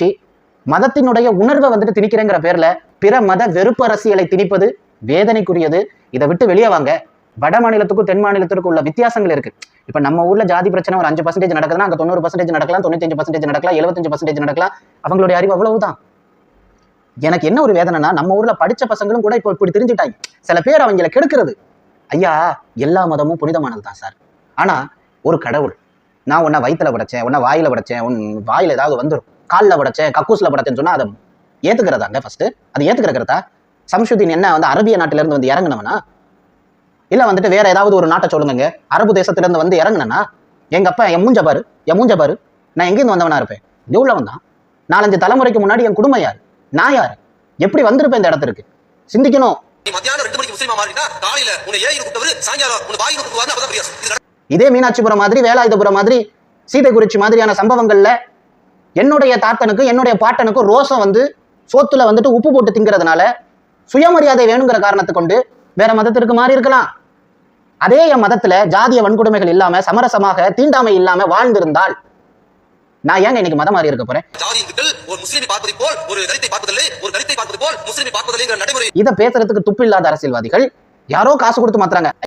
கட்சி மதத்தினுடைய உணர்வை வந்துட்டு திணிக்கிறேங்கிற பேர்ல பிற மத வெறுப்பு அரசியலை திணிப்பது வேதனைக்குரியது. இதை விட்டு வெளியே வாங்க. வட மாநிலத்துக்கும் தென் மாநிலத்திற்கும் உள்ள வித்தியாசங்கள் இருக்கு. இப்ப நம்ம ஊர்ல ஜாதி பிரச்சனை ஒரு அஞ்சு பர்சன்டேஜ் நடக்குதுன்னா அங்க தொண்ணூறு பர்சன்டேஜ் நடக்கலாம் தொண்ணூத்தஞ்சு பர்சன்டேஜ் நடக்கலாம் எழுபத்தஞ்சு பர்சன்டேஜ் நடக்கலாம். அவங்களுடைய அறிவு அவ்வளவுதான். எனக்கு என்ன ஒரு வேதனைனா நம்ம ஊர்ல படிச்ச பசங்களும் கூட இப்போ இப்படி தெரிஞ்சுட்டாங்க சில பேர் அவங்கள கெடுக்கிறது. ஐயா எல்லா மதமும் புனிதமானது தான் சார். ஆனா ஒரு கடவுள். நான் உன்னை வயித்துல படைச்சேன் உன்னை வாயில படைச்சேன் உன் வாயில ஏதாவது வந்துடும் காலில் படைச்சேன் கக்கூஸ்ல படைச்சேன்னு சொன்னா அதை ஏத்துக்கிறதாங்க ஃபர்ஸ்ட் அது ஏத்துக்கிறதா சம்ஷுதீன் என்ன வந்து அரபிய நாட்டில இருந்து வந்து இறங்குனவனா? இல்ல வந்துட்டு வேற ஏதாவது ஒரு நாட்டை சொல்லுங்க அரபு தேசத்துல இருந்து வந்து இறங்குனனா? எங்க அப்பா என் மூஞ்ச பாரு என் மூஞ்ச பாரு. நான் எங்கேருந்து வந்தவனா இருப்பேன்? உள்ளவன் தான். நாலஞ்சு தலைமுறைக்கு முன்னாடி என் குடும்பம் யாரு? நான் யாரு? எப்படி வந்திருப்பேன் இந்த இடத்திற்கு? சிந்திக்கணும். இதே மீனாட்சிபுரம் மாதிரி வேலாயுதபுரம் மாதிரி சீதைக்குறிச்சி மாதிரியான சம்பவங்கள்ல என்னுடைய தாத்தனுக்கு என்னுடைய பாட்டனுக்கும் ரோசம் வந்து சோத்துல வந்துட்டு உப்பு போட்டு திங்கிறதுனால சுயமரியாதை வேணுங்கிற காரணத்தை கொண்டு வேற மதத்திற்கு மாறி இருக்கலாம். அதே என் மதத்துல ஜாதிய வன்கொடுமைகள் இல்லாம சமரசமாக தீண்டாமை இல்லாம வாழ்ந்திருந்தால் நான் ஏங்க இன்னைக்கு மதம் மாறி இருக்க போறேன்? ஒரு முஸ்லீமை பார்ப்பதை போல் ஒரு தலித்தை பார்ப்பதில்லை ஒரு தலித்தை பார்ப்பது போல் முஸ்லீமை பார்ப்பதில்லைங்கிற நடைமுறை இதை பேசுறதுக்கு துப்பு இல்லாத அரசியல்வாதிகள் யாரோ காசு கொடுத்து மாத்துறாங்க.